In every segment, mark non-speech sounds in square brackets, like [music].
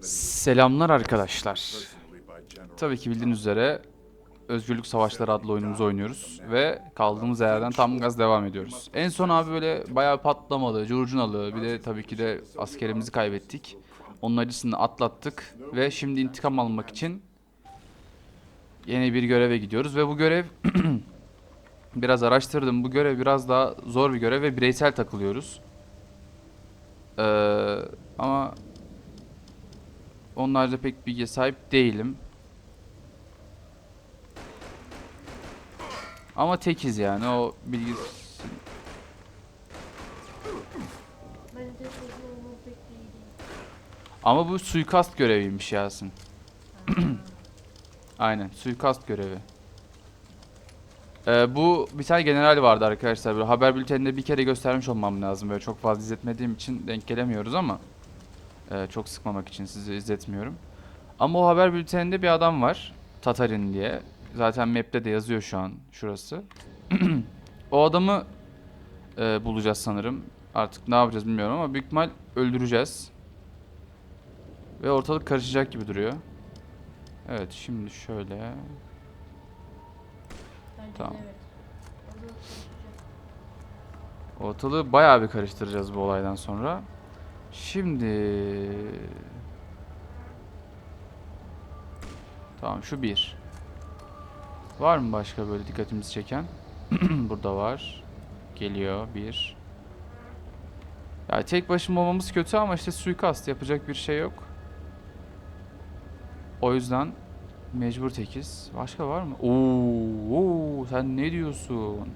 Selamlar arkadaşlar. Tabii ki bildiğiniz üzere Özgürlük Savaşları adlı oyunumuzu oynuyoruz ve kaldığımız yerden tam gaz devam ediyoruz. En son abi böyle bayağı patlamalı, curcunalı bir de tabii ki de askerimizi kaybettik. Onun acısını atlattık ve şimdi intikam almak için yeni bir göreve gidiyoruz ve bu görev [clears throat] biraz araştırdım. Bu görev biraz daha zor bir görev ve bireysel takılıyoruz. Ee, ama onlarca pek bilgiye sahip değilim. Ama tekiz yani o bilgi ama bu suikast göreviymiş Yasin. [clears throat] Aynen suikast görevi. Ee, bu bir tane general vardı arkadaşlar. Böyle haber bülteninde bir kere göstermiş olmam lazım. Böyle çok fazla izletmediğim için denk gelemiyoruz ama e, çok sıkmamak için sizi izletmiyorum. Ama o haber bülteninde bir adam var. Tatarin diye. Zaten map'te de yazıyor şu an şurası. [clears throat] o adamı e, bulacağız sanırım. Artık ne yapacağız bilmiyorum ama büyük ihtimal öldüreceğiz. Ve ortalık karışacak gibi duruyor. Evet şimdi şöyle. Bence Tamam. evet. Ortalığı bayağı bir karıştıracağız bu olaydan sonra. Şimdi... Tamam şu bir. Var mı başka böyle dikkatimizi çeken? [clears throat] Burada var. Geliyor bir. Ya tek başıma olmamız kötü ama işte suikast yapacak bir şey yok. O yüzden mecbur tekiz. Başka var mı? Oo sen ne diyorsun?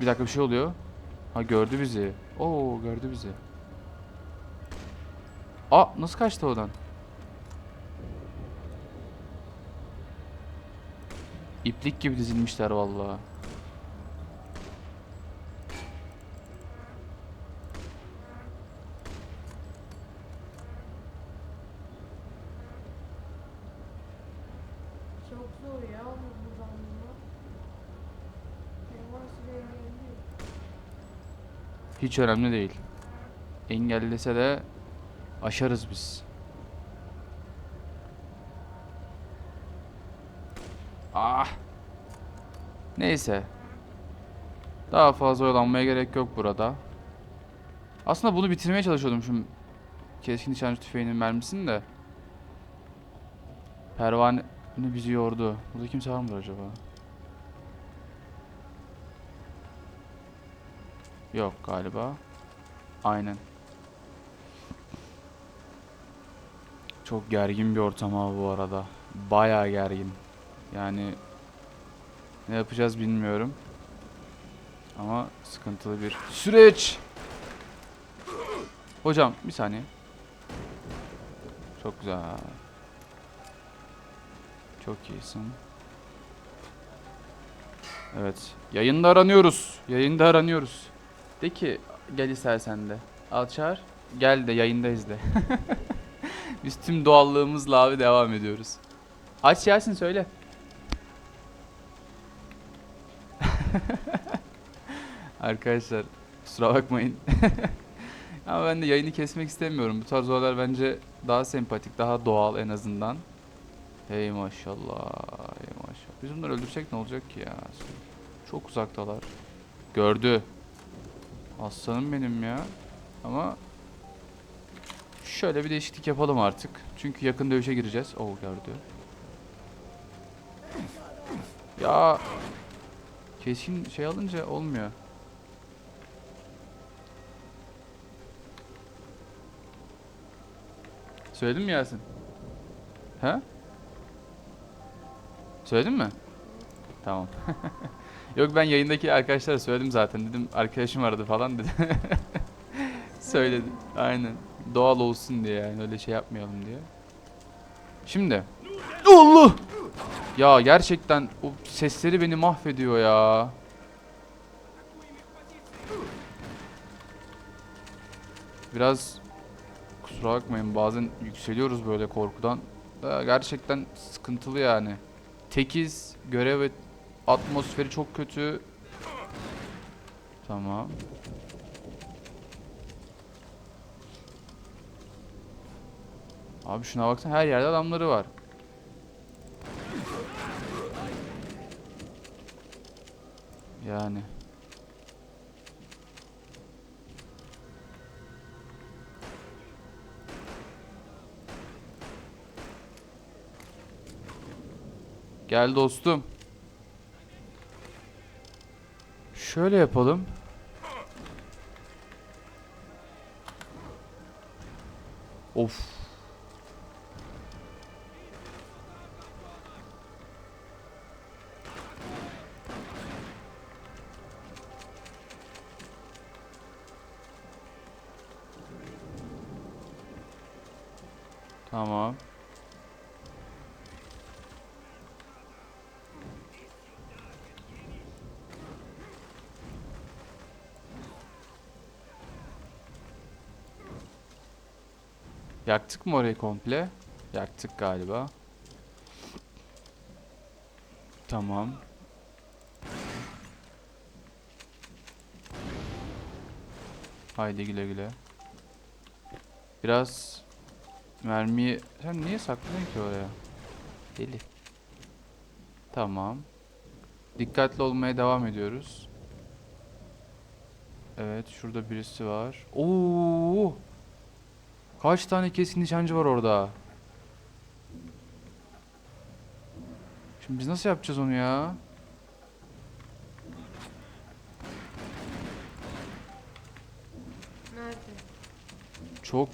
Bir dakika bir şey oluyor. Ha gördü bizi. Oo gördü bizi. Aa nasıl kaçtı oradan? İplik gibi dizilmişler vallahi. Çok zor ya bu buradan bulmak. Benim varsa da engelli. Hiç önemli değil. Engellese de aşarız biz. Ah. Neyse. Daha fazla oyalanmaya gerek yok burada. Aslında bunu bitirmeye çalışıyordum şu keskin nişancı tüfeğinin mermisini de. Pervane bizi yordu. Burada kimse var mıdır acaba? Yok galiba. Aynen. Çok gergin bir ortam abi bu arada. Bayağı gergin. Yani ne yapacağız bilmiyorum. Ama sıkıntılı bir süreç. Hocam bir saniye. Çok güzel. Çok iyisin. Evet. Yayında aranıyoruz. Yayında aranıyoruz. De ki gel istersen de. Al çağır. Gel de yayındayız de. [laughs] Biz tüm doğallığımızla abi devam ediyoruz. Aç Yasin söyle. [laughs] Arkadaşlar kusura bakmayın. [laughs] Ama ben de yayını kesmek istemiyorum. Bu tarz olaylar bence daha sempatik, daha doğal en azından. Hey maşallah, hey maşallah. Biz bunları öldürsek ne olacak ki ya? Çok uzaktalar. Gördü. Aslanım benim ya. Ama şöyle bir değişiklik yapalım artık. Çünkü yakın dövüşe gireceğiz. Oo gördü. Ya keskin şey alınca olmuyor. Söyledin mi Yasin? He? Söyledin mi? Tamam. [laughs] Yok ben yayındaki arkadaşlara söyledim zaten. Dedim arkadaşım aradı falan dedi. [laughs] Söyledi. Aynen. Doğal olsun diye yani öyle şey yapmayalım diye. Şimdi. Allah! Ya gerçekten o sesleri beni mahvediyor ya. Biraz kusura bakmayın bazen yükseliyoruz böyle korkudan. Ya gerçekten sıkıntılı yani. Tekiz, görev ve Atmosferi çok kötü. Tamam. Abi şuna baksana her yerde adamları var. Yani. Gel dostum. Şöyle yapalım. Of. Tamam. Yaktık mı orayı komple? Yaktık galiba. Tamam. Haydi güle güle. Biraz mermiyi... Sen niye sakladın ki oraya? Deli. Tamam. Dikkatli olmaya devam ediyoruz. Evet, şurada birisi var. Oo! Kaç tane keskin nişancı var orada? Şimdi biz nasıl yapacağız onu ya? Nerede? Çok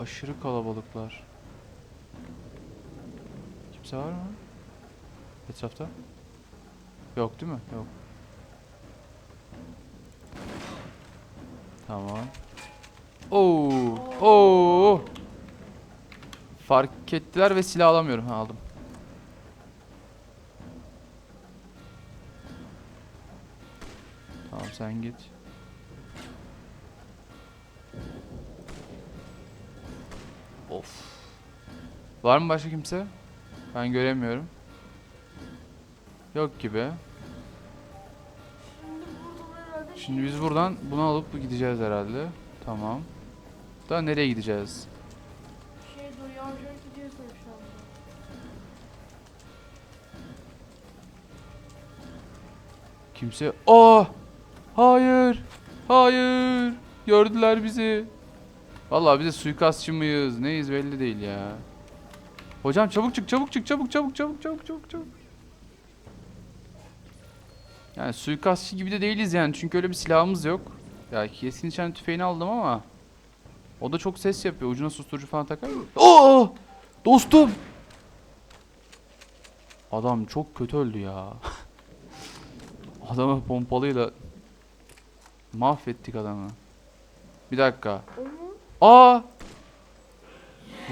aşırı kalabalıklar. Kimse var mı? Etrafta? Yok değil mi? Yok. Tamam. Oo! Oo! Fark ettiler ve silah alamıyorum. Ha aldım. Tamam sen git. Of. Var mı başka kimse? Ben göremiyorum. Yok gibi. Şimdi biz buradan bunu alıp gideceğiz herhalde. Tamam. Da nereye gideceğiz? şey yavaş gidiyorsun şu anda. Kimse... Aa! Hayır! Hayır! Gördüler bizi. Vallahi bize suikastçı mıyız? Neyiz belli değil ya. Hocam çabuk çık, çabuk çık, çabuk, çabuk, çabuk, çabuk, çabuk, çabuk. Yani suikastçı gibi de değiliz yani çünkü öyle bir silahımız yok. Ya kesin tüfeğini aldım ama o da çok ses yapıyor. Ucuna susturucu falan takar mı? Aa! Dostum! Adam çok kötü öldü ya. [laughs] Adamı pompalıyla mahvettik adamı. Bir dakika. Aa!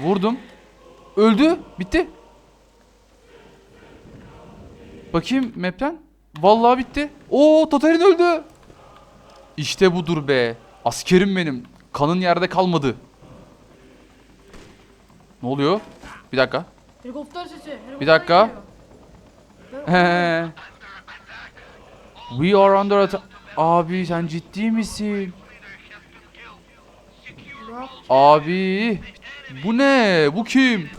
Vurdum. Öldü. Bitti. Bakayım map'ten. Vallahi bitti. Oo Tatarin öldü. İşte budur be. Askerim benim. Kanın yerde kalmadı. Ne oluyor? Bir dakika. Helikopter sesi. Helikopter Bir dakika. We are under attack. Abi sen ciddi misin? Abi. Bu ne? Bu kim?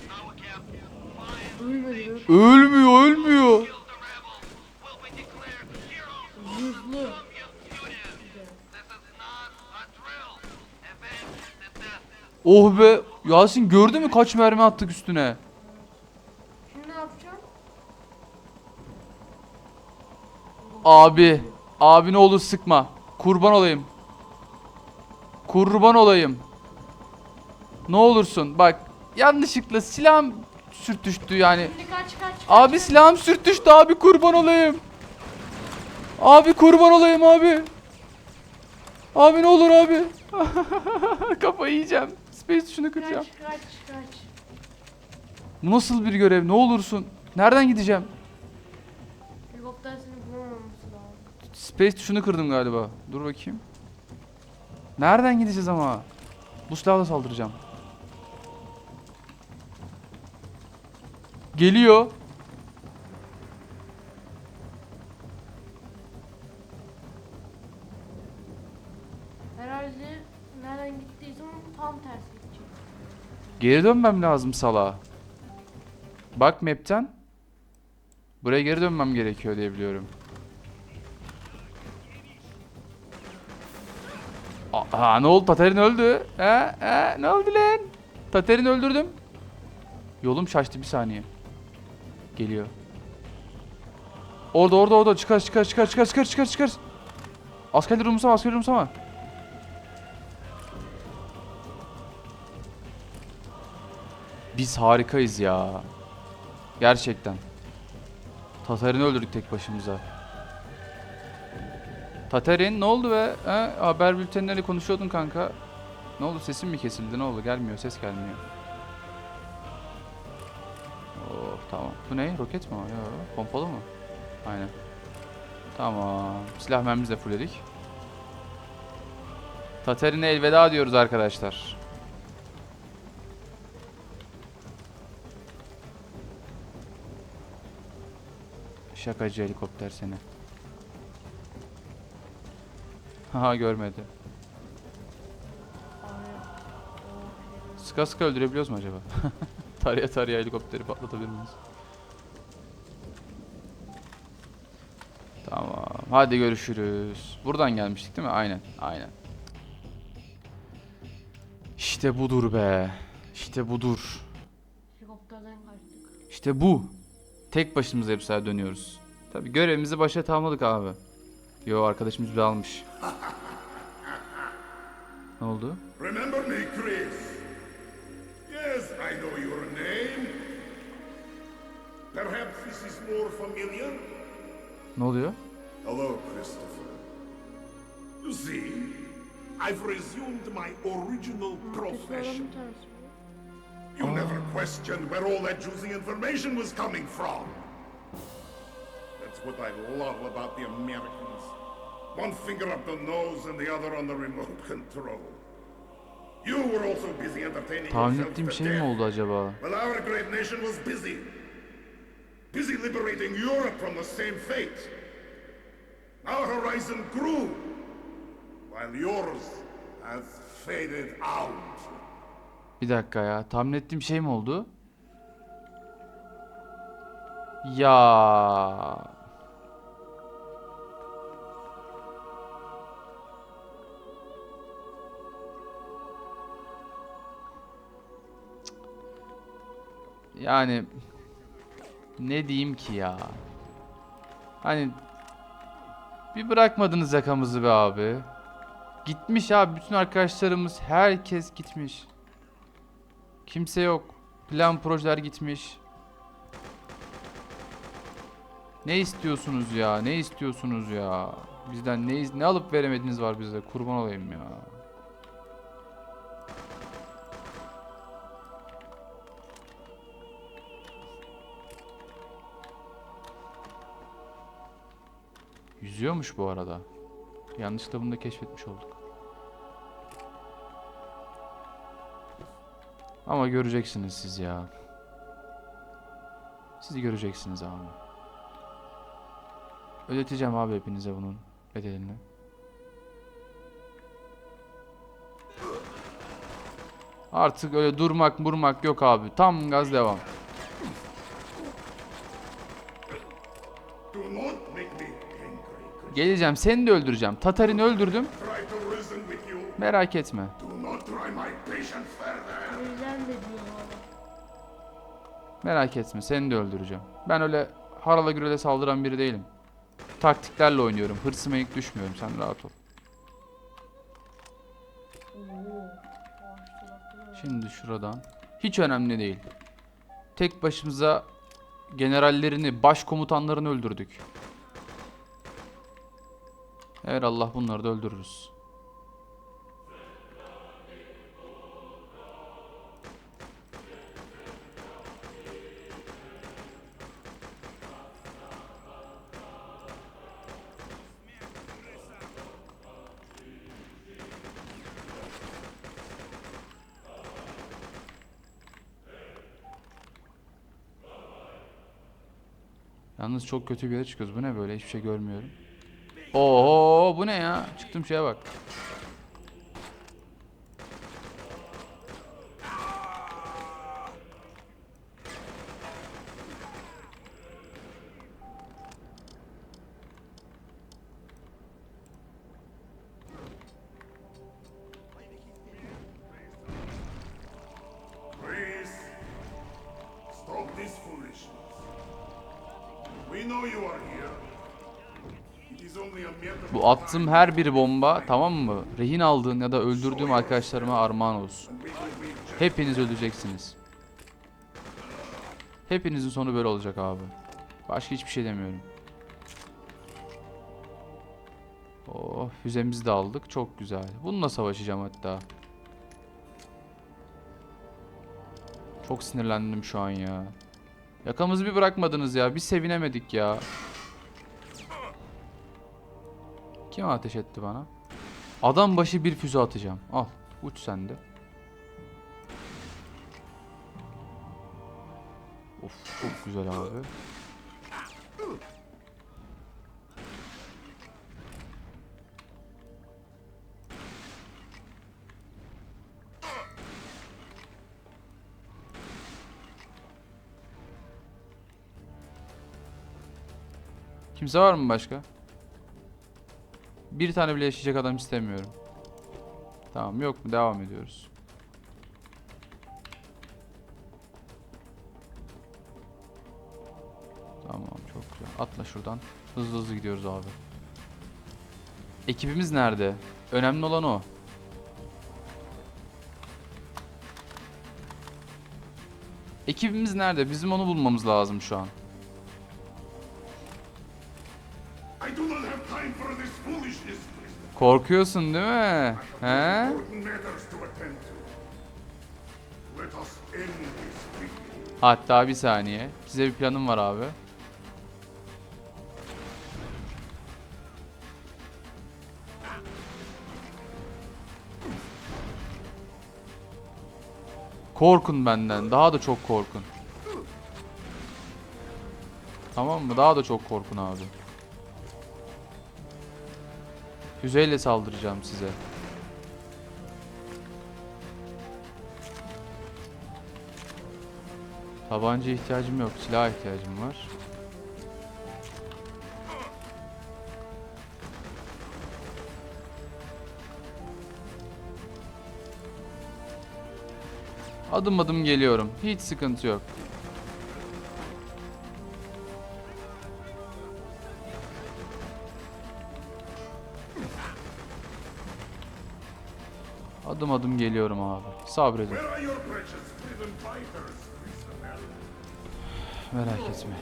Ölmüyor, ölmüyor. Oh be. Yasin gördü mü kaç mermi attık üstüne? Şimdi ne yapacağım? Abi. Abi ne olur sıkma. Kurban olayım. Kurban olayım. Ne olursun bak. Yanlışlıkla silahım sürtüştü yani. Şimdi kaç kaç kaç. Abi kaç. silahım sürtüştü abi kurban olayım. Abi kurban olayım abi. Abi ne olur abi. [laughs] Kafayı yiyeceğim. Space şunu kıracağım. Kaç kaç kaç. Bu nasıl bir görev? Ne olursun. Nereden gideceğim? Helikopter seni lazım. Space tuşunu kırdım galiba. Dur bakayım. Nereden gideceğiz ama? Bu silahla saldıracağım. Geliyor. Geri dönmem lazım sala. Bak map'ten. Buraya geri dönmem gerekiyor diye biliyorum. Aa, ne oldu? Taterin öldü. He, he, ne oldu lan? Taterin öldürdüm. Yolum şaştı bir saniye. Geliyor. Orada orada orada çıkar çıkar çıkar çıkar çıkar çıkar çıkar. Askerleri umursama askerleri umursama. Biz harikayız ya. Gerçekten. Tatar'ını öldürdük tek başımıza. Tatar'in ne oldu be? He? Haber bültenleri konuşuyordun kanka. Ne oldu sesin mi kesildi ne oldu gelmiyor ses gelmiyor. Oh tamam. Bu ne? Roket mi o? Yo, pompalı mı? Aynen. Tamam. Silah mermimizi de fullledik. Tatarine elveda diyoruz arkadaşlar. Şakacı helikopter seni. [laughs] Haha görmedi. Sıka sıka öldürebiliyoruz mu acaba? [laughs] taraya taraya helikopteri patlatabilir miyiz? Tamam. Hadi görüşürüz. Buradan gelmiştik değil mi? Aynen. Aynen. İşte budur be. İşte budur. Helikopterden kaçtık. İşte bu. Tek başımıza hepsine dönüyoruz. Tabi görevimizi başa tamamladık abi. Yo arkadaşımız bir almış. Ne oldu? Remember me, Chris? Yes, I know your name. Perhaps this is more familiar? Ne oluyor? Hello, Christopher. You see, I've resumed my original profession. Düşmanım ters mi? You never questioned where all that juicy information was coming from. That's what I love about the Americans. One finger up the nose and the other on the remote [laughs] control. You were also busy entertaining Tahmin ettiğim şey mi oldu acaba? Well, our great nation was busy. Busy liberating Europe from the same fate. Our horizon grew, while yours has faded out. Bir dakika ya. Tahmin ettiğim şey mi oldu? Ya. Yani ne diyeyim ki ya? Hani bir bırakmadınız yakamızı be abi. Gitmiş abi bütün arkadaşlarımız herkes gitmiş. Kimse yok. Plan projeler gitmiş. Ne istiyorsunuz ya? Ne istiyorsunuz ya? Bizden ne ne alıp veremediniz var bize. Kurban olayım ya. Yüzüyormuş bu arada. Yanlışlıkla bunu da keşfetmiş olduk. Ama göreceksiniz siz ya. Siz göreceksiniz abi. Ödeteceğim abi hepinize bunun bedelini. Artık öyle durmak vurmak yok abi. Tam gaz devam. Geleceğim seni de öldüreceğim. Tatar'ını öldürdüm. Merak etme. Merak etme seni de öldüreceğim. Ben öyle harala gürele saldıran biri değilim. Taktiklerle oynuyorum. Hırsıma ilk düşmüyorum. Sen rahat ol. Şimdi şuradan. Hiç önemli değil. Tek başımıza generallerini, başkomutanlarını öldürdük. Eğer Allah bunları da öldürürüz. Yalnız çok kötü bir yere çıkıyoruz. Bu ne böyle? Hiçbir şey görmüyorum. Oo bu ne ya? Çıktım şeye bak. Bu attığım her bir bomba tamam mı? Rehin aldığın ya da öldürdüğüm arkadaşlarıma armağan olsun. Hepiniz öleceksiniz. Hepinizin sonu böyle olacak abi. Başka hiçbir şey demiyorum. Oh füzemizi de aldık. Çok güzel. Bununla savaşacağım hatta. Çok sinirlendim şu an ya. Yakamızı bir bırakmadınız ya. Bir sevinemedik ya. Kim ateş etti bana? Adam başı bir füze atacağım. Al. Uç sen de. Of çok güzel abi. Kimse var mı başka? Bir tane bile yaşayacak adam istemiyorum. Tamam yok mu? Devam ediyoruz. Tamam çok güzel. Atla şuradan. Hızlı hızlı gidiyoruz abi. Ekibimiz nerede? Önemli olan o. Ekibimiz nerede? Bizim onu bulmamız lazım şu an. Korkuyorsun değil mi? He? Hatta bir saniye. Size bir planım var abi. Korkun benden. Daha da çok korkun. Tamam mı? Daha da çok korkun abi. Füzeyle saldıracağım size. Tabanca ihtiyacım yok. Silah ihtiyacım var. Adım adım geliyorum. Hiç sıkıntı yok. Adım adım geliyorum abi. Sabredin. Merak etme.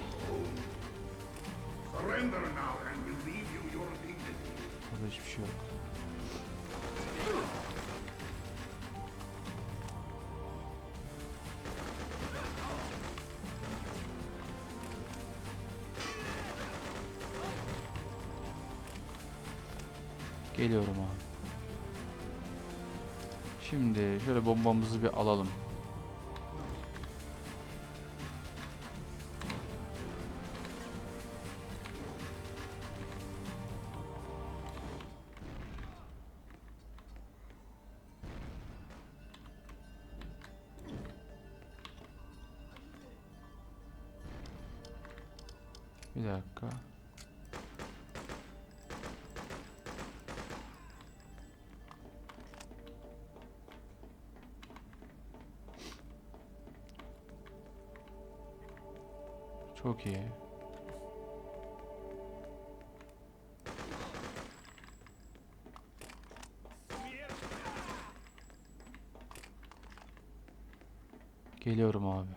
Burada hiçbir şey yok. Geliyorum abi. Şimdi şöyle bombamızı bir alalım. Bir dakika. Çok iyi. Geliyorum abi.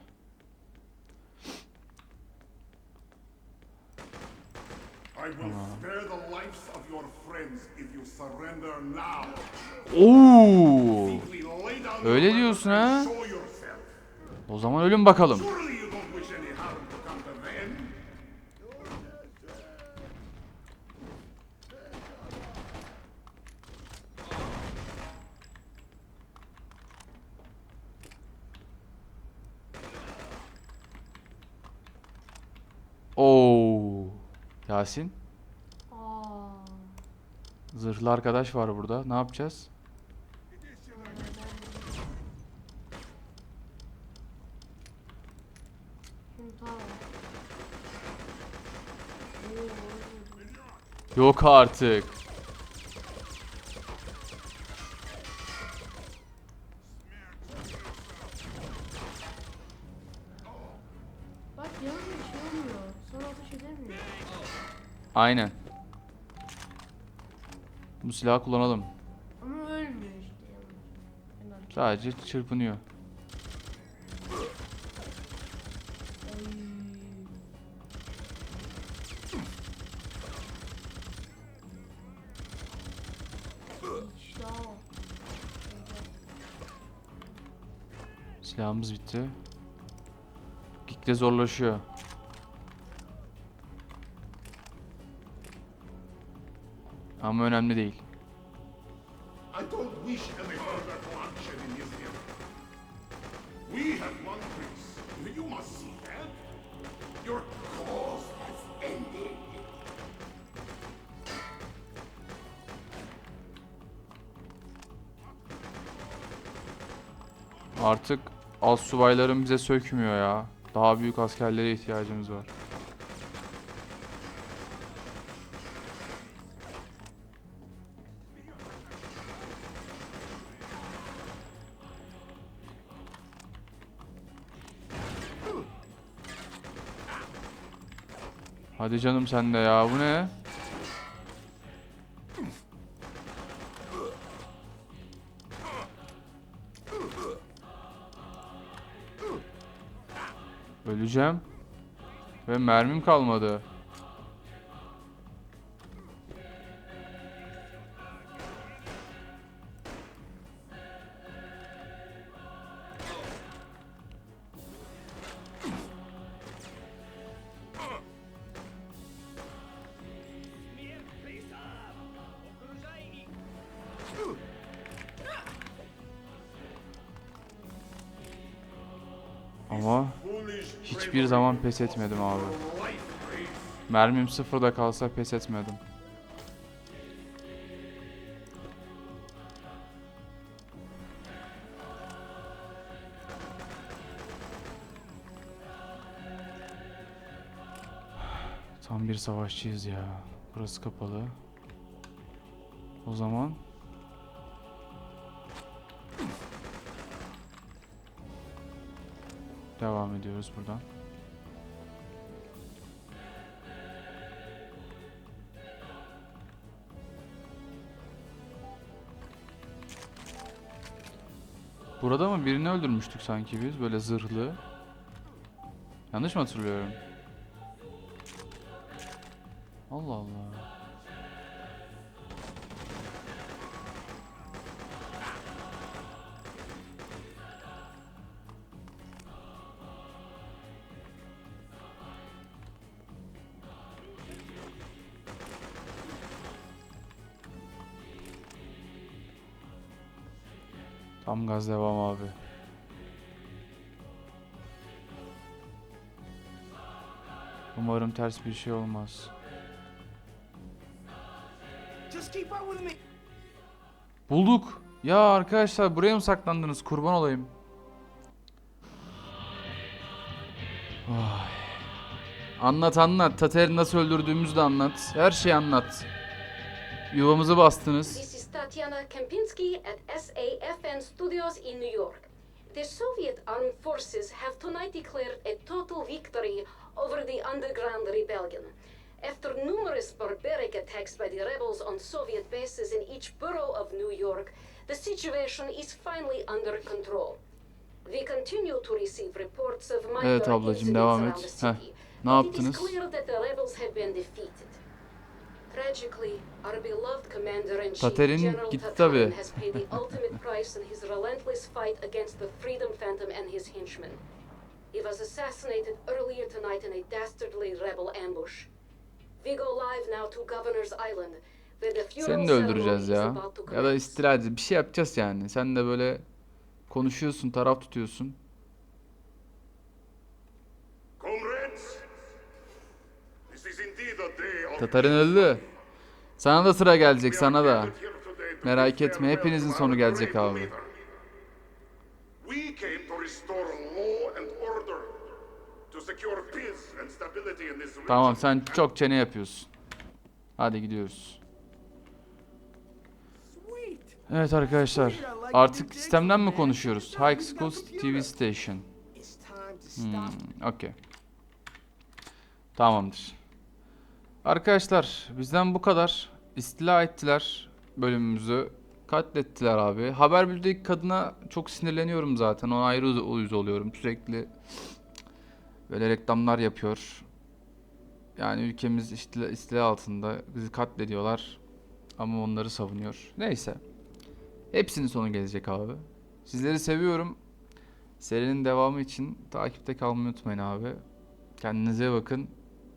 Oo! Öyle diyorsun ha? O zaman ölün bakalım. Yasin, Aa. zırhlı arkadaş var burada. Ne yapacağız? Yok artık. Aynen. Bu silahı kullanalım. Ama ölmüyor işte. Sadece çırpınıyor. Silahımız bitti. Gitgide zorlaşıyor. Cause has ended. Artık az subaylarım bize sökmüyor ya. Daha büyük askerlere ihtiyacımız var. Hadi canım sen de ya. Bu ne? Öleceğim. Ve mermim kalmadı. Hiçbir zaman pes etmedim abi. Mermim sıfırda kalsa pes etmedim. Tam bir savaşçıyız ya. Burası kapalı. O zaman devam ediyoruz buradan. Burada mı birini öldürmüştük sanki biz böyle zırhlı. Yanlış mı hatırlıyorum? Allah Allah. Tam gaz devam abi. Umarım ters bir şey olmaz. Bulduk. Ya arkadaşlar buraya mı saklandınız? Kurban olayım. Ay. Anlat anlat. Tater'i nasıl öldürdüğümüzü de anlat. Her şeyi anlat. Yuvamızı bastınız. Tatiana Kempinski at SAFN Studios in New York. The Soviet armed forces have tonight declared a total victory over the underground rebellion. After numerous barbaric attacks by the rebels on Soviet bases in each borough of New York, the situation is finally under control. We continue to receive reports of minor Evet ablacığım, incidents devam et. the Heh, city, ne but it is clear that the rebels have been defeated. Gitti Tatarin, his henchmen. He was assassinated earlier tonight in a dastardly rebel ambush. We go live now to Governor's Island, Seni de öldüreceğiz ya. Ya da istila. Bir şey yapacağız yani. Sen de böyle konuşuyorsun, taraf tutuyorsun. Comrades, this is indeed a day of Tatarın öldü. Sana da sıra gelecek, sana da. Merak etme, hepinizin sonu gelecek abi. Tamam, sen çok çene yapıyorsun. Hadi gidiyoruz. Evet arkadaşlar, artık sistemden mi konuşuyoruz? High School TV Station. Hmm, okey. Tamamdır. Arkadaşlar bizden bu kadar. İstila ettiler. bölümümüzü katlettiler abi. Haber bültendeki kadına çok sinirleniyorum zaten. Ona ayrı uz- uyuz oluyorum. Sürekli böyle reklamlar yapıyor. Yani ülkemiz istila, istila altında. Bizi katlediyorlar. Ama onları savunuyor. Neyse. Hepsinin sonu gelecek abi. Sizleri seviyorum. Serinin devamı için takipte kalmayı unutmayın abi. Kendinize bakın.